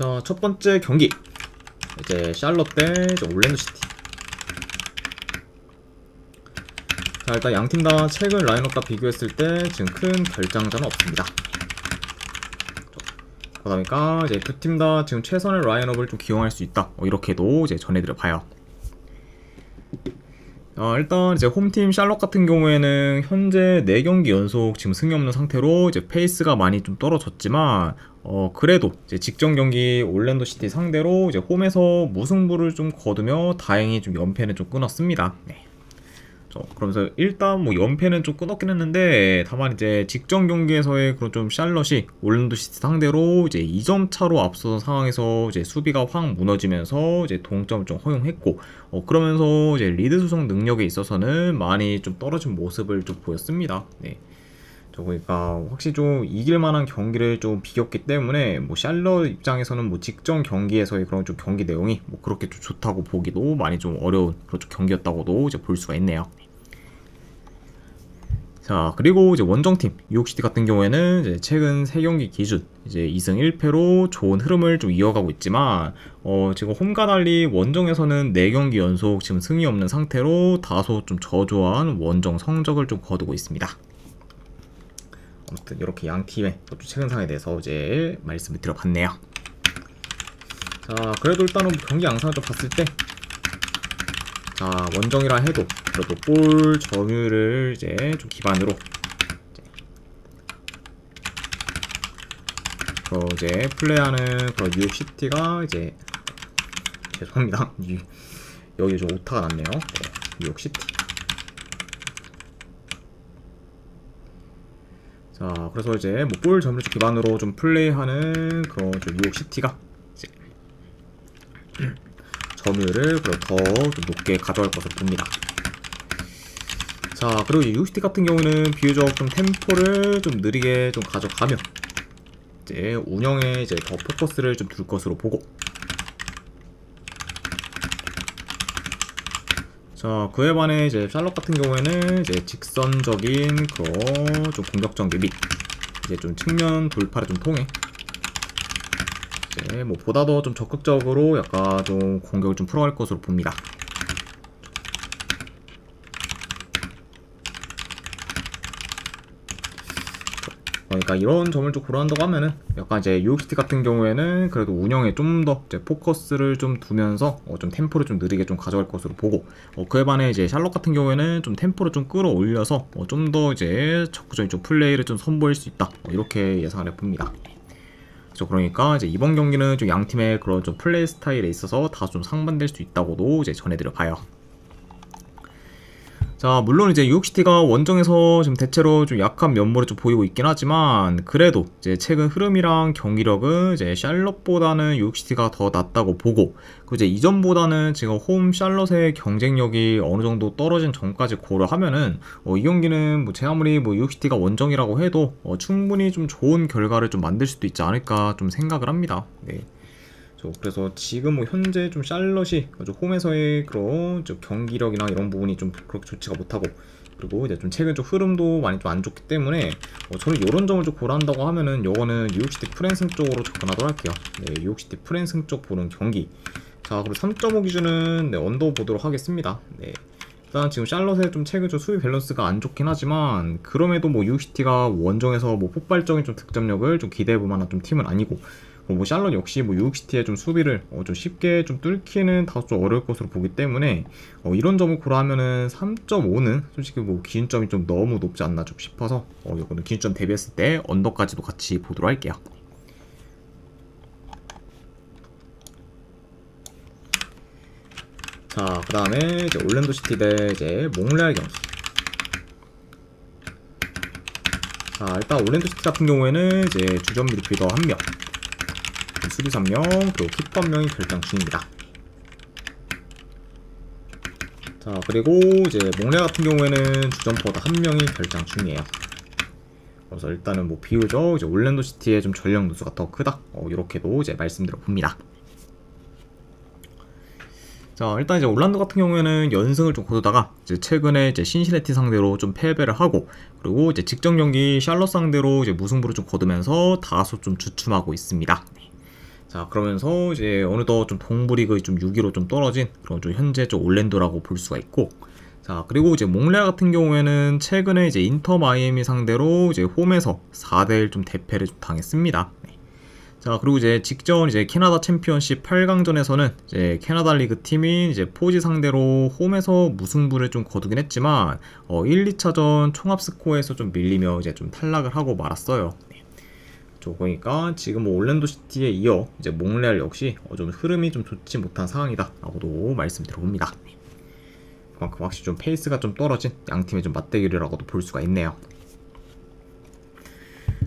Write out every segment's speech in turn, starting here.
자, 첫 번째 경기. 이제 샬럿 대 올랜도 시티. 자, 일단 양 팀 다 최근 라인업과 비교했을 때 지금 큰 결장자는 없습니다. 그러다 보니까 이제 두 팀 다 지금 최선의 라인업을 좀 기용할 수 있다. 어, 이렇게도 이제 전해드려 봐요. 어, 일단 이제 홈팀 샬럿 같은 경우에는 현재 4경기 연속 지금 승이 없는 상태로 이제 페이스가 많이 좀 떨어졌지만 어 그래도 이제 직전 경기 올랜도 시티 상대로 이제 홈에서 무승부를 좀 거두며 다행히 좀 연패는 좀 끊었습니다. 네. 저 그러면서 일단 뭐 연패는 좀 끊었긴 했는데 다만 이제 직전 경기에서의 그런 좀 샬럿이 올랜도 시티 상대로 이제 2점 차로 앞서던 상황에서 이제 수비가 확 무너지면서 이제 동점을 좀 허용했고 어 그러면서 이제 리드 수성 능력에 있어서는 많이 좀 떨어진 모습을 좀 보였습니다. 네. 저 보니까 확실히 좀 이길 만한 경기를 좀 비겼기 때문에 뭐 샬럿 입장에서는 뭐 직전 경기에서의 그런 좀 경기 내용이 뭐 그렇게 좀 좋다고 보기도 많이 좀 어려운 그런 좀 경기였다고도 이제 볼 수가 있네요. 자 그리고 이제 원정팀 뉴욕시티 같은 경우에는 최근 3경기 기준 이제 2승 1패로 좋은 흐름을 좀 이어가고 있지만 어 지금 홈과 달리 원정에서는 4경기 연속 지금 승이 없는 상태로 다소 좀 저조한 원정 성적을 좀 거두고 있습니다. 아무튼 이렇게 양 팀의 또 최근 상황에 대해서 이제 말씀을 드려봤네요. 자 그래도 일단은 경기 양상을 좀 봤을 때. 자 원정이라 해도 그래도 볼 점유율을 이제 좀 기반으로 그 이제 플레이하는 그런 뉴욕 시티가 이제 죄송합니다. 여기 좀 오타가 났네요. 네, 뉴욕 시티. 자 그래서 이제 뭐볼 점유율 기반으로 좀 플레이하는 그런 좀 뉴욕 시티가 점유율을 더 높게 가져갈 것으로 봅니다. 자 그리고 이제 유시티 같은 경우는 비교적 좀 템포를 좀 느리게 좀 가져가며 이제 운영에 이제 더 포커스를 좀 둘 것으로 보고 자 그에 반해 이제 샬럿 같은 경우에는 이제 직선적인 그런 좀 공격적 및 이제 좀 측면 돌파를 좀 통해 이제 뭐 보다 더 좀 적극적으로 약간 좀 공격을 좀 풀어갈 것으로 봅니다. 그러니까 이런 점을 좀 고려한다고 하면은 약간 이제 유혹시티 같은 경우에는 그래도 운영에 좀 더 포커스를 좀 두면서 어 좀 템포를 좀 느리게 좀 가져갈 것으로 보고 어 그에 반해 이제 샬럿 같은 경우에는 좀 템포를 좀 끌어올려서 어 좀 더 이제 적극적인 좀 플레이를 좀 선보일 수 있다 어 이렇게 예상을 해봅니다. 그러니까 이제 이번 경기는 좀 양 팀의 그런 좀 플레이 스타일에 있어서 다소 좀 상반될 수 있다고도 이제 전해드려 봐요. 자, 물론 이제 뉴욕시티가 원정에서 지금 대체로 좀 약한 면모를 좀 보이고 있긴 하지만 그래도 이제 최근 흐름이랑 경기력은 이제 샬럿보다는 뉴욕시티가 더 낫다고 보고 그 이제 이전보다는 지금 홈 샬럿의 경쟁력이 어느 정도 떨어진 전까지 고려하면은 어, 이 경기는 뭐제 아무리 뭐 뉴욕시티가 원정이라고 해도 어, 충분히 좀 좋은 결과를 좀 만들 수도 있지 않을까 좀 생각을 합니다. 네. 저 그래서 지금 뭐 현재 좀 샬럿이 좀 홈에서의 그런 좀 경기력이나 이런 부분이 좀 그렇게 좋지가 못하고 그리고 이제 좀 최근 좀 흐름도 많이 좀 안 좋기 때문에 어 저는 이런 점을 좀 고려한다고 하면은 요거는 뉴욕시티 프랜승 쪽으로 접근하도록 할게요. 네, 뉴욕시티 프랜승 쪽 보는 경기. 자 그리고 3.5 기준은 네, 언더 보도록 하겠습니다. 네. 일단 지금 샬럿의 좀 최근 좀 수비 밸런스가 안 좋긴 하지만 그럼에도 뭐 뉴욕시티가 원정에서 뭐 폭발적인 좀 득점력을 좀 기대해 볼 만한 좀 팀은 아니고 뭐 샬럿 역시 뭐 뉴욕시티의 좀 수비를 어 좀 쉽게 좀 뚫기는 다소 좀 어려울 것으로 보기 때문에 어 이런 점을 고려하면은 3.5는 솔직히 뭐 기준점이 좀 너무 높지 않나 좀 싶어서 어 이거는 기준점 대비했을 때 언더까지도 같이 보도록 할게요. 자, 그 다음에 이제 올랜도 시티 대 이제 몽레알 경기. 자, 일단 올랜도 시티 같은 경우에는 이제 주전 미드필더 한 명, 수비수 한 명, 그리고 키퍼 한 명이 결정 중입니다. 자, 그리고 이제 몽레알 같은 경우에는 주전 포더 한 명이 결정 중이에요. 그래서 일단은 뭐 비교적 이제 올랜도 시티의 좀 전력 누수가 더 크다. 어, 이렇게도 이제 말씀드려 봅니다. 자 일단 이제 올란도 같은 경우에는 연승을 좀 거두다가 이제 최근에 이제 신시내티 상대로 좀 패배를 하고 그리고 이제 직전 경기 샬럿 상대로 이제 무승부를 좀 거두면서 다소 좀 주춤하고 있습니다. 자 그러면서 이제 어느덧 좀 동부리그 좀 6위로 좀 떨어진 그런 좀 현재 좀 올랜도라고 볼 수가 있고 자 그리고 이제 몽레알 같은 경우에는 최근에 이제 인터 마이애미 상대로 이제 홈에서 4대1 좀 대패를 좀 당했습니다. 네. 자 그리고 이제 직전 이제 캐나다 챔피언십 8강전에서는 이제 캐나다 리그 팀인 이제 포지 상대로 홈에서 무승부를 좀 거두긴 했지만 어 1, 2차전 총합 스코어에서 좀 밀리며 이제 좀 탈락을 하고 말았어요. 네. 저 보니까 지금 뭐 올랜도 시티에 이어 이제 몽레알 역시 어좀 흐름이 좀 좋지 못한 상황이다라고도 말씀드려봅니다. 네. 그만큼 확실히 좀 페이스가 좀 떨어진 양 팀의 좀 맞대결이라고도 볼 수가 있네요.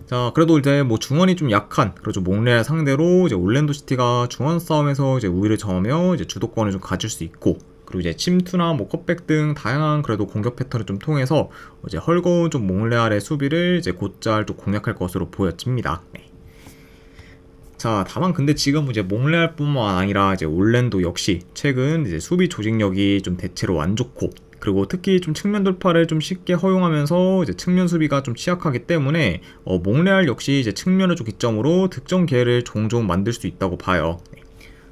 자, 그래도 이제 뭐 중원이 좀 약한 그렇죠 몽레알 상대로 이제 올랜도 시티가 중원 싸움에서 이제 우위를 점하며 이제 주도권을 좀 가질 수 있고 그리고 이제 침투나 뭐 컵백 등 다양한 그래도 공격 패턴을 좀 통해서 이제 헐거운 좀 몽레알의 수비를 이제 곧잘 좀 공략할 것으로 보여집니다. 네. 자, 다만 근데 지금 이제 몽레알뿐만 아니라 이제 올랜도 역시 최근 이제 수비 조직력이 좀 대체로 안 좋고 그리고 특히 좀 측면 돌파를 좀 쉽게 허용하면서 이제 측면 수비가 좀 취약하기 때문에 어, 몽레알 역시 이제 측면을 좀 기점으로 득점 기회를 종종 만들 수 있다고 봐요. 네.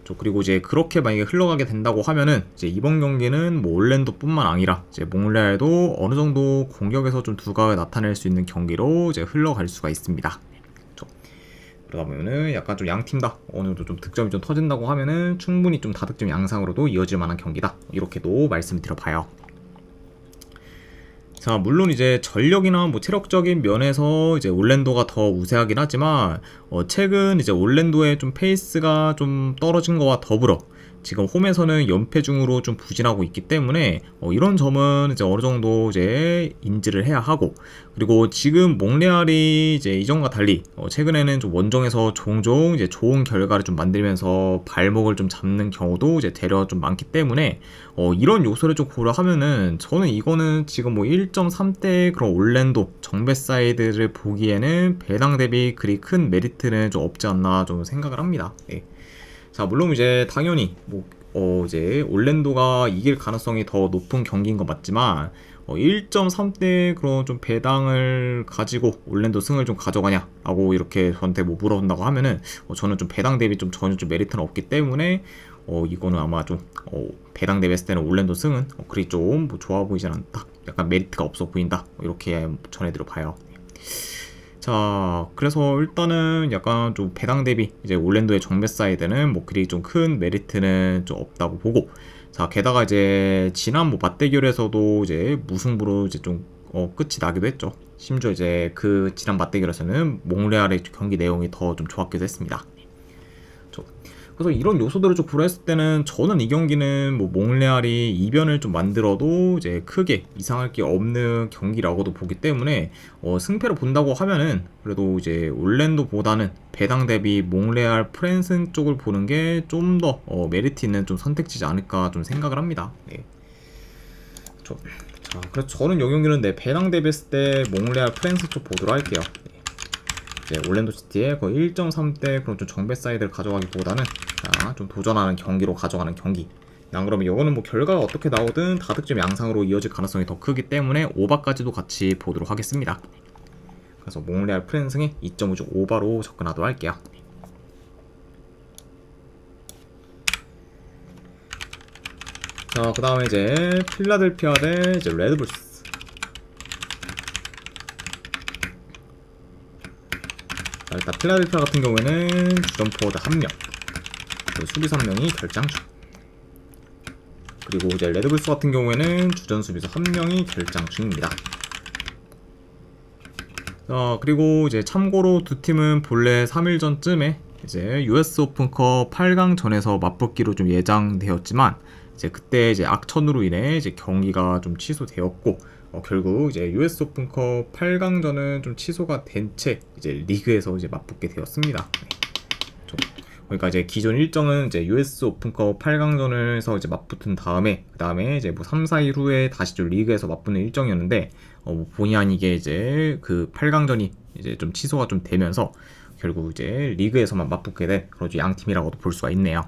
저 그리고 이제 그렇게 만약에 흘러가게 된다고 하면은 이제 이번 경기는 뭐 올랜도뿐만 아니라 이제 몽레알도 어느 정도 공격에서 좀 두각을 나타낼 수 있는 경기로 이제 흘러갈 수가 있습니다. 저 그러다 보면은 약간 좀 양팀 다 어느 정도 좀 득점이 좀 터진다고 하면은 충분히 좀 다득점 양상으로도 이어질 만한 경기다 이렇게도 말씀드려봐요. 자, 물론 이제 전력이나 뭐 체력적인 면에서 이제 올랜도가 더 우세하긴 하지만 어, 최근 이제 올랜도의 좀 페이스가 좀 떨어진 거와 더불어 지금 홈에서는 연패 중으로 좀 부진하고 있기 때문에 어, 이런 점은 이제 어느 정도 이제 인지를 해야 하고 그리고 지금 몽레알이 이제 이전과 달리 어, 최근에는 좀 원정에서 종종 이제 좋은 결과를 좀 만들면서 발목을 좀 잡는 경우도 이제 대려 좀 많기 때문에 어, 이런 요소를 좀 고려하면은 저는 이거는 지금 뭐 1.3대 그런 올랜도 정배 사이드를 보기에는 배당 대비 그리 큰 메리트는 좀 없지 않나 좀 생각을 합니다. 예. 자, 물론 이제 당연히 뭐 어, 이제 올랜도가 이길 가능성이 더 높은 경기인 건 맞지만 어, 1.3대 그런 좀 배당을 가지고 올랜도 승을 좀 가져가냐라고 이렇게 저한테 뭐 물어본다고 하면은 어, 저는 좀 배당 대비 좀 전혀 좀 메리트는 없기 때문에 어, 이거는 아마 좀 어, 배당 대비 했을 때는 올랜도 승은 어, 그리 좀 뭐 좋아 보이진 않다. 약간 메리트가 없어 보인다. 이렇게 전해드려 봐요. 자, 그래서 일단은 약간 좀 배당 대비 이제 올랜도의 정배 사이드는 뭐 그리 좀 큰 메리트는 좀 없다고 보고 자, 게다가 이제 지난 뭐 맞대결에서도 이제 무승부로 이제 좀 어, 끝이 나기도 했죠. 심지어 이제 그 지난 맞대결에서는 몽레알의 경기 내용이 더 좀 좋았기도 했습니다. 그래서 이런 요소들을 좀 고려했을 때는 저는 이 경기는 뭐 몽레알이 이변을 좀 만들어도 이제 크게 이상할 게 없는 경기라고도 보기 때문에 어, 승패를 본다고 하면은 그래도 이제 올랜도보다는 배당 대비 몽레알 프랜슨 쪽을 보는 게 좀더 어, 메리트 있는 좀 선택지지 않을까 좀 생각을 합니다. 네. 저, 자, 그래서 저는 이 경기는 내 배당 대비했을 때 몽레알 프랜스 쪽 보도록 할게요. 네. 이제 올랜도 시티의 거의 1.3대 그런 좀 정배 사이드를 가져가기보다는 자, 좀 도전하는 경기로 가져가는 경기. 난 그러면 이거는 뭐 결과가 어떻게 나오든 다득점 양상으로 이어질 가능성이 더 크기 때문에 오바까지도 같이 보도록 하겠습니다. 그래서 몽레알 프랜승에 2.5주 오바로 접근하도록 할게요. 자, 그 다음에 이제 필라델피아 대 이제 레드불스. 자, 일단 필라델피아 같은 경우에는 주전 포워드 1명, 그 수비수 1명이 결장중. 그리고 이제 레드불스 같은 경우에는 주전 수비수 1명이 결장 중입니다. 자, 그리고 이제 참고로 두 팀은 본래 3일 전쯤에 이제 US 오픈컵 8강 전에서 맞붙기로 좀 예정되었지만 이제 그때 이제 악천후로 인해 이제 경기가 좀 취소되었고 어, 결국 이제 US 오픈컵 8강전은 좀 취소가 된 채 이제 리그에서 이제 맞붙게 되었습니다. 네. 좀 그러니까 이제 기존 일정은 이제 US 오픈컵 8강전에서 이제 맞붙은 다음에 그 다음에 이제 뭐 3, 4일 후에 다시 좀 리그에서 맞붙는 일정이었는데 어, 뭐 본의 아니게 이제 그 8강전이 이제 좀 취소가 좀 되면서 결국 이제 리그에서만 맞붙게 된 그런 양 팀이라고도 볼 수가 있네요.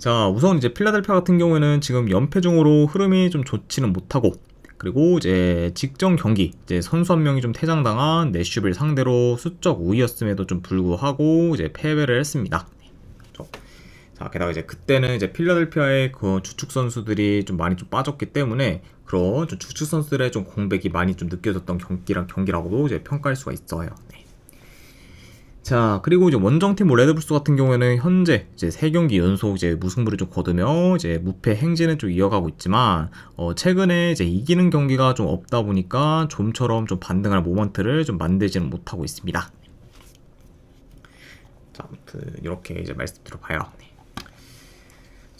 자, 우선 이제 필라델피아 같은 경우에는 지금 연패 중으로 흐름이 좀 좋지는 못하고 그리고 이제 직전 경기 이제 선수 한 명이 좀 퇴장당한 내슈빌 상대로 수적 우위였음에도 좀 불구하고 이제 패배를 했습니다. 그렇죠. 자 게다가 이제 그때는 이제 필라델피아의 그 주축 선수들이 좀 많이 좀 빠졌기 때문에 그런 좀 주축 선수들의 좀 공백이 많이 좀 느껴졌던 경기랑 경기라고도 이제 평가할 수가 있어요. 네. 자 그리고 이제 원정팀 뭐 레드불스 같은 경우에는 현재 이제 세 경기 연속 이제 무승부를 좀 거두며 이제 무패 행진을 좀 이어가고 있지만 어 최근에 이제 이기는 경기가 좀 없다 보니까 좀처럼 좀 반등할 모먼트를 좀 만들지는 못하고 있습니다. 자 아무튼 이렇게 이제 말씀드려 봐요.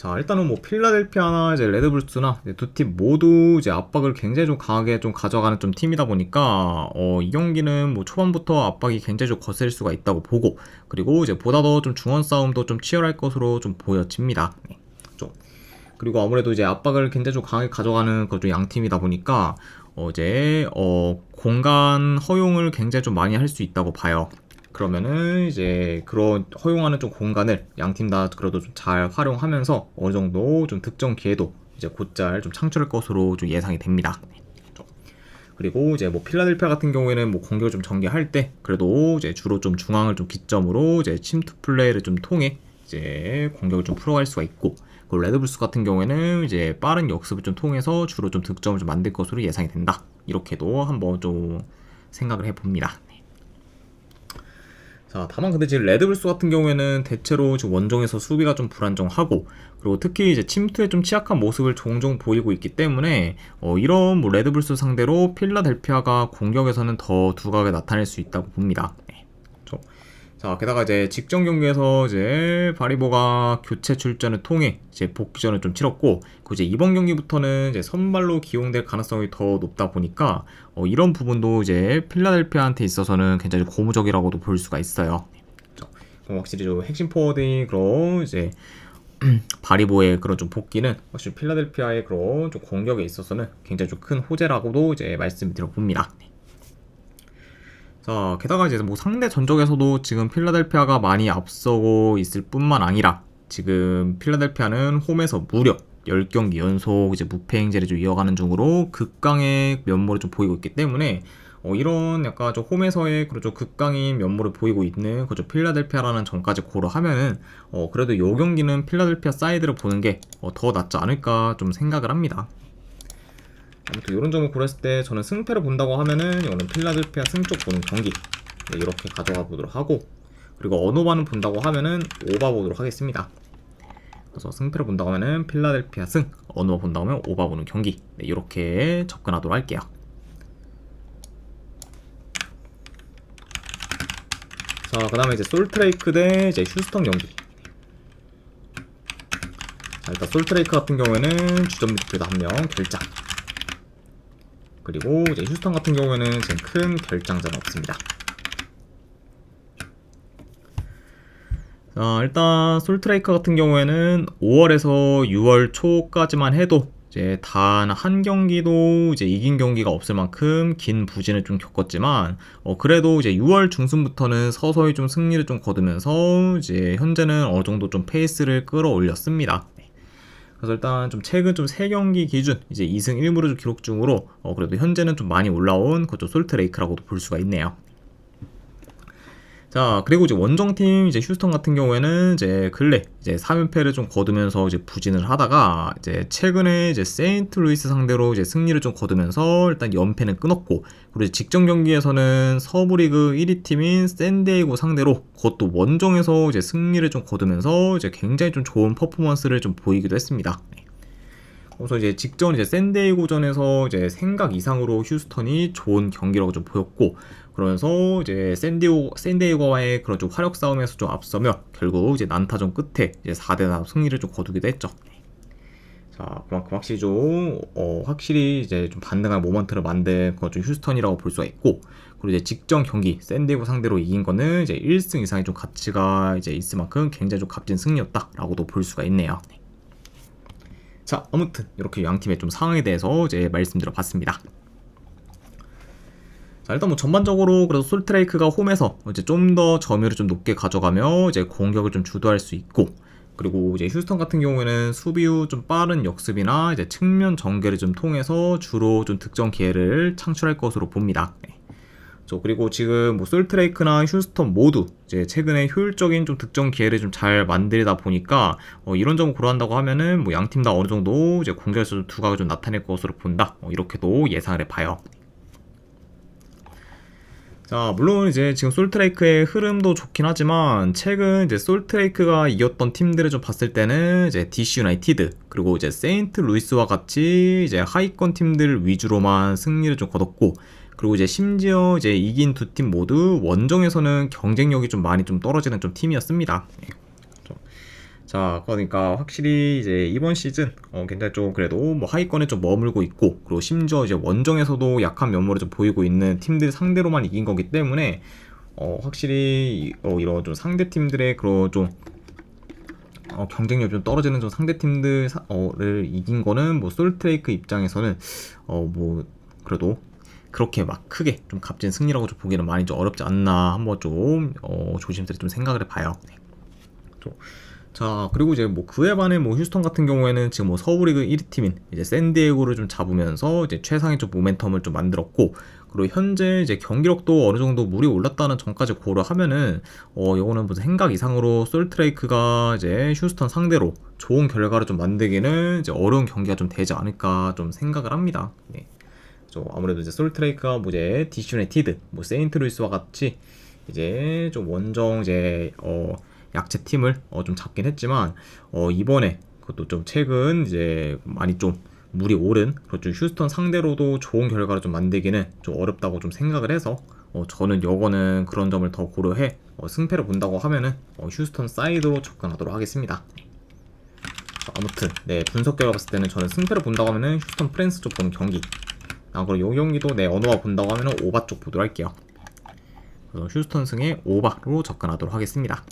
네. 자 일단은 뭐 필라델피아나 이제 레드불스나 두 팀 모두 이제 압박을 굉장히 좀 강하게 좀 가져가는 좀 팀이다 보니까 어, 이 경기는 뭐 초반부터 압박이 굉장히 좀 거셀 수가 있다고 보고 그리고 이제 보다 더 좀 중원 싸움도 좀 치열할 것으로 좀 보여집니다. 네. 좀 그리고 아무래도 이제 압박을 굉장히 좀 강하게 가져가는 그좀 양 팀이다 보니까 어, 이제 어, 공간 허용을 굉장히 좀 많이 할 수 있다고 봐요. 그러면은 이제 그런 허용하는 좀 공간을 양팀 다 그래도 좀 잘 활용하면서 어느 정도 좀 득점 기회도 이제 곧잘 좀 창출할 것으로 좀 예상이 됩니다. 그리고 이제 뭐 필라델피아 같은 경우에는 뭐 공격을 좀 전개할 때 그래도 이제 주로 좀 중앙을 좀 기점으로 이제 침투 플레이를 좀 통해 이제 공격을 좀 풀어갈 수가 있고 그 레드불스 같은 경우에는 이제 빠른 역습을 좀 통해서 주로 좀 득점을 좀 만들 것으로 예상이 된다. 이렇게도 한번 좀 생각을 해봅니다. 자, 다만 근데 지금 레드불스 같은 경우에는 대체로 지금 원정에서 수비가 좀 불안정하고 그리고 특히 이제 침투에 좀 취약한 모습을 종종 보이고 있기 때문에 어, 이런 뭐 레드불스 상대로 필라델피아가 공격에서는 더 두각을 나타낼 수 있다고 봅니다. 네. 자, 게다가 이제 직전 경기에서 이제 바리보가 교체 출전을 통해 이제 복귀전을 좀 치렀고, 그 이제 이번 경기부터는 이제 선발로 기용될 가능성이 더 높다 보니까 어, 이런 부분도 이제 필라델피아한테 있어서는 굉장히 고무적이라고도 볼 수가 있어요. 그럼 확실히 좀 핵심 포워드인 그런 이제 바리보의 그런 좀 복귀는 확실히 필라델피아의 그런 좀 공격에 있어서는 굉장히 좀 큰 호재라고도 이제 말씀드려 봅니다. 자, 게다가 이제 뭐 상대 전적에서도 지금 필라델피아가 많이 앞서고 있을 뿐만 아니라 지금 필라델피아는 홈에서 무려 10경기 연속 이제 무패 행제를 좀 이어가는 중으로 극강의 면모를 좀 보이고 있기 때문에 어, 이런 약간 좀 홈에서의 그런 좀 극강인 면모를 보이고 있는 그좀 필라델피아라는 점까지 고려하면은 어, 그래도 요 경기는 필라델피아 사이드를 보는 게더 어, 낫지 않을까 좀 생각을 합니다. 아무튼 이런 점을 고렸을 때 저는 승패를 본다고 하면은 이거는 필라델피아 승쪽 보는 경기 네, 이렇게 가져가 보도록 하고 그리고 언어반은 본다고 하면은 오바 보도록 하겠습니다. 그래서 승패를 본다고 하면은 필라델피아 승, 언어 본다고 하면 오바 보는 경기 네, 이렇게 접근하도록 할게요. 자, 그 다음에 이제 솔트레이크 대 이제 휴스턴 경기. 자, 일단 솔트레이크 같은 경우에는 주전 미드필더 한명 결장. 그리고 이제 휴스턴 같은 경우에는 지금 큰 결장자는 없습니다. 자, 일단 솔트레이크 같은 경우에는 5월에서 6월 초까지만 해도 이제 단 한 경기도 이제 이긴 경기가 없을 만큼 긴 부진을 좀 겪었지만 어 그래도 이제 6월 중순부터는 서서히 좀 승리를 좀 거두면서 이제 현재는 어느 정도 좀 페이스를 끌어올렸습니다. 그래서 일단 좀 최근 좀 3경기 기준 이제 2승 1무를 좀 기록 중으로 어 그래도 현재는 좀 많이 올라온 그쪽 솔트레이크라고도 볼 수가 있네요. 자, 그리고 이제 원정팀 이제 휴스턴 같은 경우에는 이제 근래 이제 3연패를 좀 거두면서 이제 부진을 하다가 이제 최근에 이제 세인트 루이스 상대로 이제 승리를 좀 거두면서 일단 연패는 끊었고 그리고 직전 경기에서는 서부 리그 1위 팀인 샌디에이고 상대로 그것도 원정에서 이제 승리를 좀 거두면서 이제 굉장히 좀 좋은 퍼포먼스를 좀 보이기도 했습니다. 네. 그래서 이제 직전 이제 샌디에이고전에서 이제 생각 이상으로 휴스턴이 좋은 경기라고 좀 보였고 그러면서 이제 샌디오 샌디에이고와의 그런 좀 화력 싸움에서 좀 앞서며 결국 이제 난타전 끝에 이제 4대 4 승리를 좀 거두기도 했죠. 자, 그만큼 확실히 좀, 어, 확실히 이제 좀 반등할 모먼트를 만든 그건 좀 휴스턴이라고 볼 수가 있고, 그리고 이제 직전 경기, 샌디에고 상대로 이긴 거는 이제 1승 이상의 좀 가치가 이제 있을 만큼 굉장히 좀 값진 승리였다라고도 볼 수가 있네요. 네. 자, 아무튼 이렇게 양 팀의 좀 상황에 대해서 이제 말씀드려 봤습니다. 자, 일단 뭐 전반적으로 그래도 솔트레이크가 홈에서 이제 좀 더 점유율을 좀 높게 가져가며 이제 공격을 좀 주도할 수 있고 그리고 이제 휴스턴 같은 경우에는 수비 후 좀 빠른 역습이나 이제 측면 전개를 좀 통해서 주로 좀 득점 기회를 창출할 것으로 봅니다. 그리고 지금 뭐 솔트레이크나 휴스턴 모두 이제 최근에 효율적인 좀 득점 기회를 좀 잘 만들다 보니까 어, 이런 점을 고려한다고 하면은 뭐 양 팀 다 어느 정도 이제 공격에서 좀 두각을 좀 나타낼 것으로 본다. 어, 이렇게도 예상을 해봐요. 자, 물론 이제 지금 솔트레이크의 흐름도 좋긴 하지만 최근 이제 솔트레이크가 이겼던 팀들을 좀 봤을 때는 이제 DC 유나이티드 그리고 이제 세인트 루이스와 같이 이제 하위권 팀들 위주로만 승리를 좀 거뒀고 그리고 이제 심지어 이제 이긴 두 팀 모두 원정에서는 경쟁력이 좀 많이 좀 떨어지는 좀 팀이었습니다. 네. 자, 그러니까 확실히 이제 이번 시즌 어, 굉장히 좀 그래도 뭐 하위권에 좀 머물고 있고 그리고 심지어 이제 원정에서도 약한 면모를 좀 보이고 있는 팀들 상대로만 이긴 거기 때문에 어, 확실히 어, 이런 좀 상대 팀들의 그런 좀 어, 경쟁력이 좀 떨어지는 좀 상대 팀들을 이긴 거는 뭐 솔트레이크 입장에서는 어 뭐 그래도 그렇게 막 크게 좀 값진 승리라고 좀 보기는 많이 좀 어렵지 않나 한번 좀 어, 조심스레 좀 생각을 해봐요. 네. 좀 자, 그리고 이제 뭐 그에 반해 뭐 휴스턴 같은 경우에는 지금 뭐 서부리그 1위 팀인 이제 샌디에고를 좀 잡으면서 이제 최상의 좀 모멘텀을 좀 만들었고 그리고 현재 이제 경기력도 어느 정도 물이 올랐다는 점까지 고려하면은 어 이거는 무슨 생각 이상으로 솔트레이크가 이제 휴스턴 상대로 좋은 결과를 좀 만들기는 이제 어려운 경기가 좀 되지 않을까 좀 생각을 합니다. 네. 좀 아무래도 이제 솔트레이크가 뭐 이제 디슈네티드, 뭐 세인트루이스와 같이 이제 좀 원정 이제 어 약체 팀을 어, 좀 잡긴 했지만 어, 이번에 그것도 좀 최근 이제 많이 좀 물이 오른 그렇죠 휴스턴 상대로도 좋은 결과를 좀 만들기는 좀 어렵다고 좀 생각을 해서 어, 저는 여거는 그런 점을 더 고려해 어, 승패를 본다고 하면은 어, 휴스턴 사이드로 접근하도록 하겠습니다. 아무튼 네 분석 결과 봤을 때는 저는 승패를 본다고 하면은 휴스턴 프랜스 쪽 보는 경기 아 그리고 이 경기도 네 언어와 본다고 하면은 오바 쪽 보도록 할게요. 그래서 휴스턴 승의 오바로 접근하도록 하겠습니다.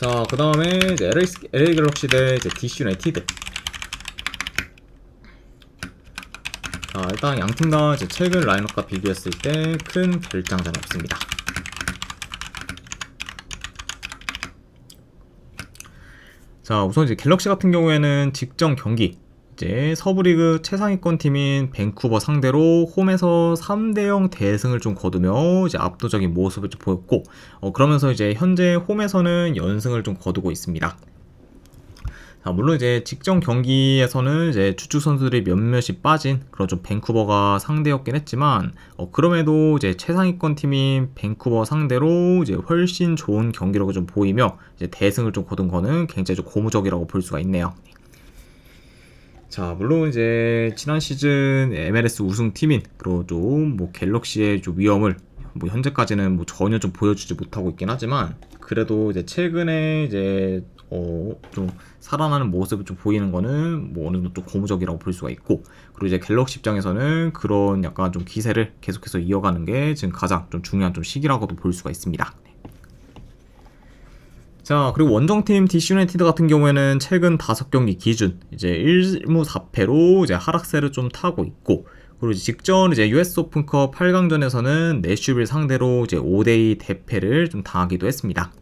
자, 그 다음에 LA, LA 갤럭시 대 이제 DC 유나이티드. 자, 일단 양팀다 최근 라인업과 비교했을 때 큰 결장전 없습니다. 자, 우선 이제 갤럭시 같은 경우에는 직전 경기 이제 서부리그 최상위권 팀인 밴쿠버 상대로 홈에서 3대0 대승을 좀 거두며 이제 압도적인 모습을 좀 보였고 어, 그러면서 이제 현재 홈에서는 연승을 좀 거두고 있습니다. 자, 물론 이제 직전 경기에서는 이제 주축 선수들이 몇몇이 빠진 그런 좀 밴쿠버가 상대였긴 했지만 어, 그럼에도 이제 최상위권 팀인 밴쿠버 상대로 이제 훨씬 좋은 경기력을 좀 보이며 이제 대승을 좀 거둔 거는 굉장히 좀 고무적이라고 볼 수가 있네요. 자, 물론 이제 지난 시즌 MLS 우승팀인 그리고 좀뭐 갤럭시의 좀 위험을 뭐 현재까지는 뭐 전혀 좀 보여주지 못하고 있긴 하지만 그래도 이제 최근에 이제 어 좀 살아나는 모습을 좀 보이는 거는 뭐 어느 정도 좀 고무적이라고 볼 수가 있고 그리고 이제 갤럭시 입장에서는 그런 약간 좀 기세를 계속해서 이어가는 게 지금 가장 좀 중요한 좀 시기라고도 볼 수가 있습니다. 자, 그리고 원정팀 DC 유나이티드 같은 경우에는 최근 5경기 기준 이제 1무 4패로 이제 하락세를 좀 타고 있고 그리고 직전 이제 US 오픈컵 8강전에서는 내슈빌 상대로 이제 5대2 대패를 좀 당하기도 했습니다.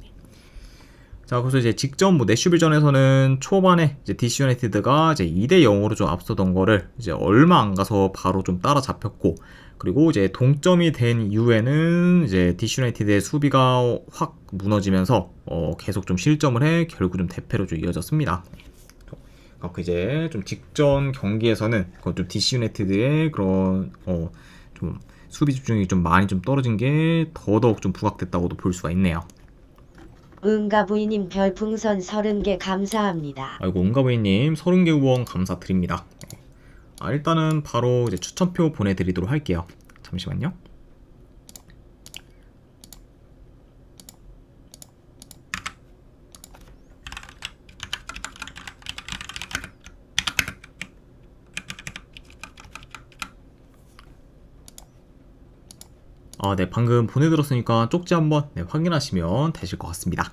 자, 그래서 이제 직전 뭐 내슈빌전에서는 초반에 이제 DC 유나이티드가 이제 2대 0으로 좀 앞서던 거를 이제 얼마 안 가서 바로 좀 따라잡혔고 그리고 이제 동점이 된 이후에는 이제 DC 유나이티드의 수비가 확 무너지면서 어 계속 좀 실점을 해 결국 좀 대패로 좀 이어졌습니다. 그 이제 좀 직전 경기에서는 그좀 DC 유나이티드의 그런 어 좀 수비 집중이 좀 많이 좀 떨어진 게 더더욱 좀 부각됐다고도 볼 수가 있네요. 은가 부인님 별풍선 30개 감사합니다. 아이고 은가부인님 30개 후원 감사드립니다. 아, 일단은 바로 이제 추천표 보내드리도록 할게요. 잠시만요. 아, 네, 방금 보내드렸으니까 쪽지 한번 네, 확인하시면 되실 것 같습니다.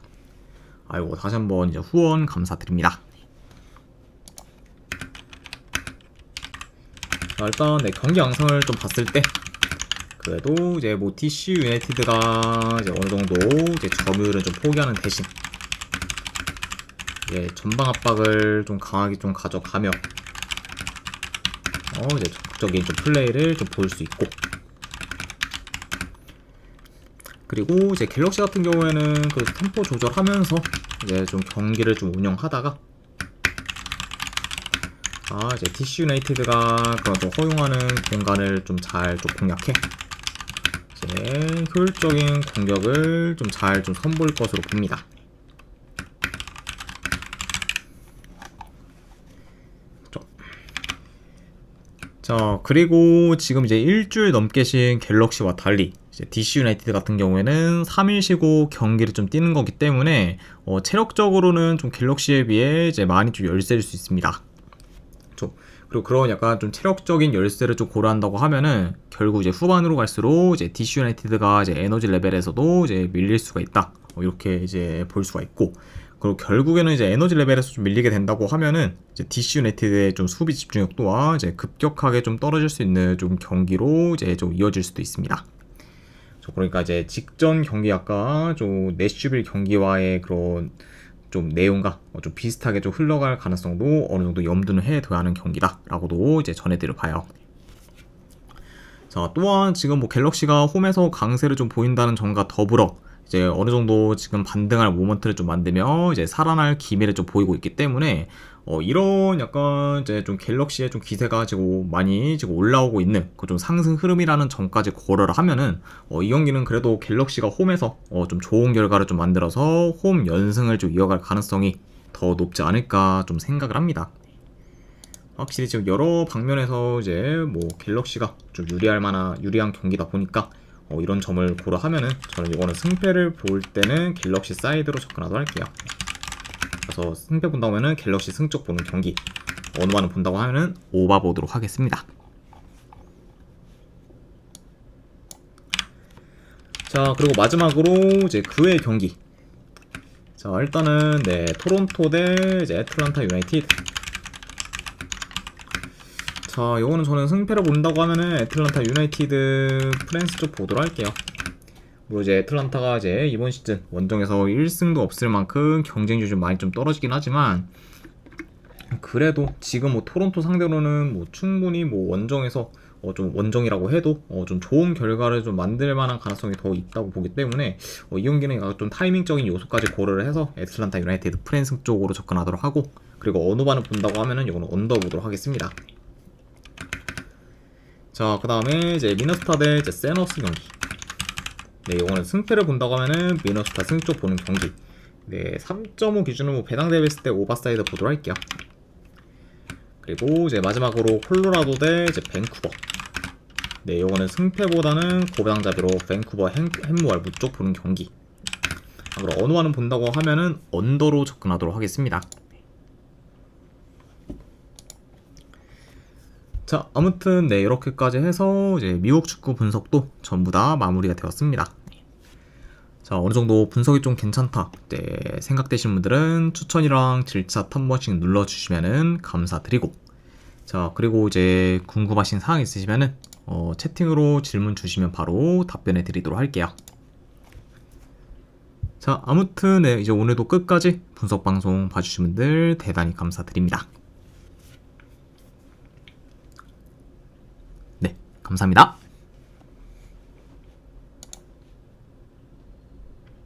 아이고, 다시 한번 이제 후원 감사드립니다. 자, 일단 네, 경기 양상을 좀 봤을 때, 그래도 이제 뭐 DC 유나이티드가 이제 어느 정도 이제 점유율을 좀 포기하는 대신 이제 전방 압박을 좀 강하게 좀 가져가며 어 이제 적극적인 좀 플레이를 좀 보일 수 있고 그리고 이제 갤럭시 같은 경우에는 그 템포 조절하면서 이제 좀 경기를 좀 운영하다가 아 이제 DC 유나이티드가 좀 허용하는 공간을 좀잘좀 공략해 이제 효율적인 공격을 좀잘좀 선보일 것으로 봅니다. 자, 그리고 지금 이제 일주일 넘게 쉰 갤럭시와 달리 이제 DC 유나이티드 같은 경우에는 3일 쉬고 경기를 좀 뛰는 거기 때문에 어, 체력적으로는 좀 갤럭시에 비해 이제 많이 좀 열세일 수 있습니다. 좀 그리고 그런 약간 좀 체력적인 열세를 좀 고려한다고 하면은 결국 이제 후반으로 갈수록 이제 DC 유나이티드가 이제 에너지 레벨에서도 이제 밀릴 수가 있다. 어, 이렇게 이제 볼 수가 있고 그리고 결국에는 이제 에너지 레벨에서 좀 밀리게 된다고 하면은 이제 DC 유나이티드의 좀 수비 집중력도와 이제 급격하게 좀 떨어질 수 있는 좀 경기로 이제 좀 이어질 수도 있습니다. 저 그러니까 이제 직전 경기 아까 좀 내슈빌 경기와의 그런 좀 내용과 어, 좀 비슷하게 좀 흘러갈 가능성도 어느 정도 염두는 해둬야 하는 경기다라고도 이제 전해드려 봐요. 자 또한 지금 뭐 갤럭시가 홈에서 강세를 좀 보인다는 점과 더불어 이제 어느 정도 지금 반등할 모먼트를 좀 만들며 이제 살아날 기미를 좀 보이고 있기 때문에 어 이런 약간 이제 좀 갤럭시의 좀 기세가 지금 많이 지금 올라오고 있는 그 좀 상승 흐름이라는 점까지 고려를 하면은 어 이 경기는 그래도 갤럭시가 홈에서 어 좀 좋은 결과를 좀 만들어서 홈 연승을 좀 이어갈 가능성이 더 높지 않을까 좀 생각을 합니다. 확실히 지금 여러 방면에서 이제 뭐 갤럭시가 좀 유리할 만한 유리한 경기다 보니까 어, 이런 점을 고려하면은 저는 이거는 승패를 볼 때는 갤럭시 사이드로 접근하도록 할게요. 그래서 승패 본다고 하면은 갤럭시 승적 보는 경기 어느만을 본다고 하면은 오바 보도록 하겠습니다. 자 그리고 마지막으로 이제 그의 경기. 자 일단은 네 토론토 대 이제 애틀란타 유나이티드. 자, 요거는 저는 승패를 본다고 하면은 애틀란타 유나이티드 프랜스 쪽 보도록 할게요. 뭐 이제 애틀란타가 이제 이번 시즌 원정에서 1승도 없을 만큼 경쟁률이 좀 많이 좀 떨어지긴 하지만 그래도 지금 뭐 토론토 상대로는 뭐 충분히 뭐 원정에서 어 좀 원정이라고 해도 어 좀 좋은 결과를 좀 만들 만한 가능성이 더 있다고 보기 때문에 어 이 경기는 좀 타이밍적인 요소까지 고려를 해서 애틀란타 유나이티드 프랜스 쪽으로 접근하도록 하고 그리고 어느 반을 본다고 하면은 이거는 언더 보도록 하겠습니다. 자, 그 다음에 이제 미너스타 대 이제 세너스 경기. 네, 이거는 승패를 본다고 하면은 미너스타 승쪽 보는 경기. 네, 3.5 기준으로 뭐 배당 대비했을 때 오버사이드 보도록 할게요. 그리고 이제 마지막으로 콜로라도 대 이제 밴쿠버. 네, 이거는 승패보다는 고배당잡이로 밴쿠버 햄, 햄무알 무쪽 보는 경기. 아, 그럼 와는 본다고 하면은 언더로 접근하도록 하겠습니다. 자, 아무튼 네 이렇게까지 해서 이제 미국 축구 분석도 전부 다 마무리가 되었습니다. 자, 어느 정도 분석이 좀 괜찮다. 네, 생각되신 분들은 추천이랑 질차 한 번씩 눌러주시면은 감사드리고. 자, 그리고 이제 궁금하신 사항 있으시면은 어, 채팅으로 질문 주시면 바로 답변해 드리도록 할게요. 자, 아무튼 네, 이제 오늘도 끝까지 분석 방송 봐주신 분들 대단히 감사드립니다. 네, 감사합니다.